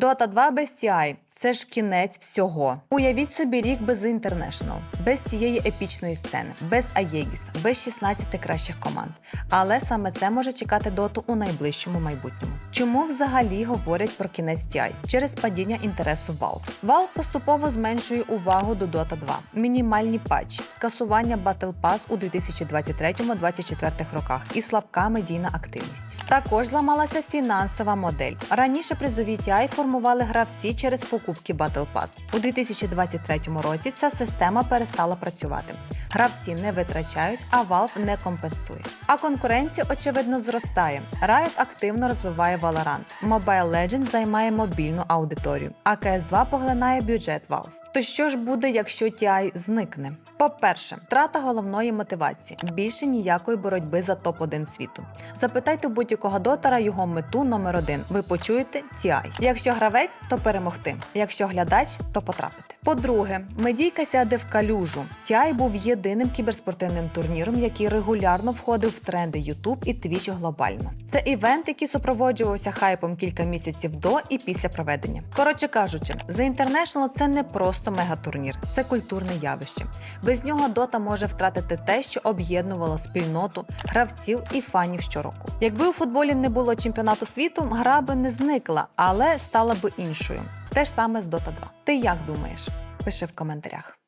Dota 2 без TI – це ж кінець всього. Уявіть собі рік без International, без тієї епічної сцени, без Аєгіса, без 16 кращих команд. Але саме це може чекати доту у найближчому майбутньому. Чому взагалі говорять про кінець TI? Через падіння інтересу Valve. Valve поступово зменшує увагу до Dota 2, мінімальні патчі, скасування Battle Pass у 2023-2024 роках і слабка медійна активність. Також зламалася фінансова модель. Раніше призові TI формували гравці через покупки Battle Pass. У 2023 році ця система перестала працювати. Гравці не витрачають, а Valve не компенсує. А конкуренція очевидно зростає. Riot активно розвиває Valorant. Mobile Legends займає мобільну аудиторію, а CS2 поглинає бюджет Valve. То що ж буде, якщо TI зникне? По-перше, втрата головної мотивації. Більше ніякої боротьби за топ-1 світу. Запитайте будь-якого дотера його мету номер один. Ви почуєте TI. Якщо гравець, то перемогти. Якщо глядач, то потрапити. По-друге, медійка сяде в калюжу. TI був єдиним кіберспортивним турніром, який регулярно входив в тренди YouTube і Twitch глобально. Це івент, який супроводжувався хайпом кілька місяців до і після проведення. Коротше кажучи, The International – це не просто мегатурнір, це культурне явище. Без нього Дота може втратити те, що об'єднувало спільноту, гравців і фанів щороку. Якби у футболі не було чемпіонату світу, гра би не зникла, але стала би іншою. Те ж саме з Dota 2. Ти як думаєш? Пиши в коментарях.